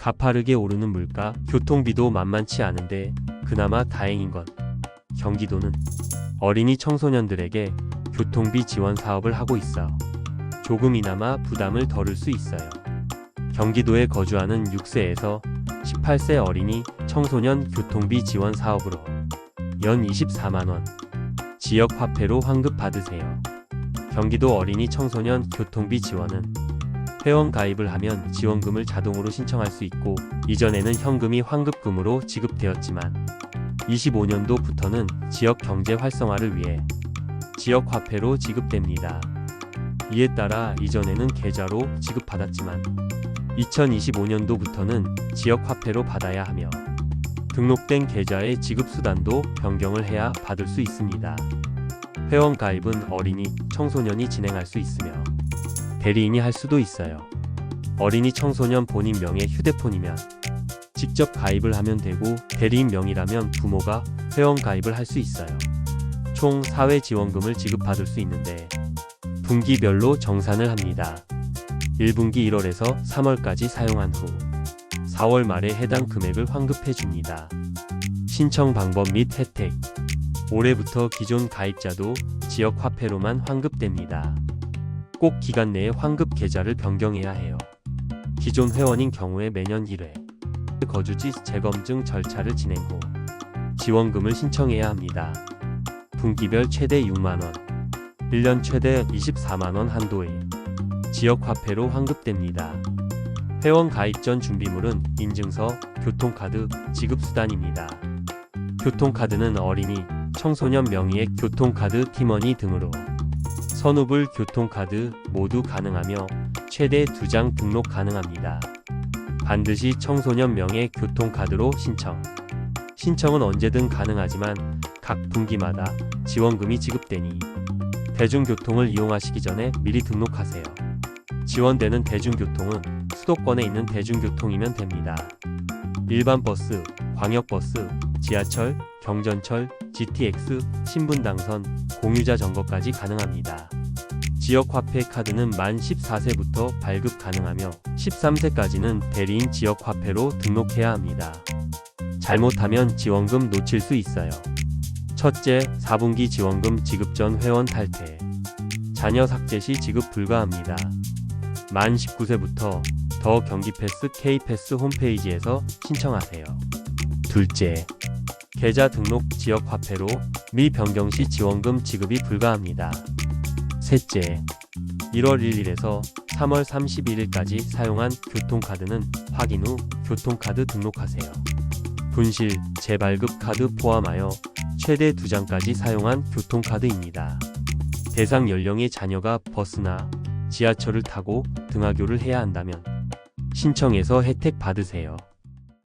가파르게 오르는 물가, 교통비도 만만치 않은데 그나마 다행인 건 경기도는 어린이 청소년들에게 교통비 지원 사업을 하고 있어 조금이나마 부담을 덜을 수 있어요. 경기도에 거주하는 6세에서 18세 어린이 청소년 교통비 지원 사업으로 연 24만원 지역 화폐로 환급 받으세요. 경기도 어린이 청소년 교통비 지원은 회원 가입을 하면 지원금을 자동으로 신청할 수 있고 이전에는 현금이 환급금으로 지급되었지만 25년도부터는 지역 경제 활성화를 위해 지역 화폐로 지급됩니다. 이에 따라 이전에는 계좌로 지급받았지만 2025년도부터는 지역 화폐로 받아야 하며 등록된 계좌의 지급 수단도 변경을 해야 받을 수 있습니다. 회원 가입은 어린이, 청소년이 진행할 수 있으며 대리인이 할 수도 있어요. 어린이 청소년 본인 명의 휴대폰이면 직접 가입을 하면 되고 대리인 명의라면 부모가 회원 가입을 할 수 있어요. 총 4회 지원금을 지급받을 수 있는데 분기별로 정산을 합니다. 1분기 1월에서 3월까지 사용한 후 4월 말에 해당 금액을 환급해 줍니다. 신청 방법 및 혜택 올해부터 기존 가입자도 지역 화폐로만 환급됩니다. 꼭 기간 내에 환급 계좌를 변경해야 해요. 기존 회원인 경우에 매년 1회 거주지 재검증 절차를 진행 후 지원금을 신청해야 합니다. 분기별 최대 6만원, 1년 최대 24만원 한도의 지역 화폐로 환급됩니다. 회원 가입 전 준비물은 인증서, 교통카드, 지급수단입니다. 교통카드는 어린이, 청소년 명의의 교통카드 팀원이 등으로 선후불 교통카드 모두 가능하며 최대 2장 등록 가능합니다. 반드시 청소년 명의 교통카드로 신청. 신청은 언제든 가능하지만 각 분기마다 지원금이 지급되니 대중교통을 이용하시기 전에 미리 등록하세요. 지원되는 대중교통은 수도권에 있는 대중교통이면 됩니다. 일반 버스, 광역버스, 지하철, 경전철, GTX, 신분당선, 공유자 점거까지 가능합니다. 지역화폐 카드는 만 14세부터 발급 가능하며 13세까지는 대리인 지역화폐로 등록해야 합니다. 잘못하면 지원금 놓칠 수 있어요. 첫째, 4분기 지원금 지급 전 회원 탈퇴. 자녀 삭제 시 지급 불가합니다. 만 19세부터 더 경기 패스 K패스 홈페이지에서 신청하세요. 둘째, 계좌 등록 지역 화폐로 미 변경 시 지원금 지급이 불가합니다. 셋째, 1월 1일에서 3월 31일까지 사용한 교통카드는 확인 후 교통카드 등록하세요. 분실, 재발급 카드 포함하여 최대 2장까지 사용한 교통카드입니다. 대상 연령의 자녀가 버스나 지하철을 타고 등하교를 해야 한다면 신청해서 혜택 받으세요.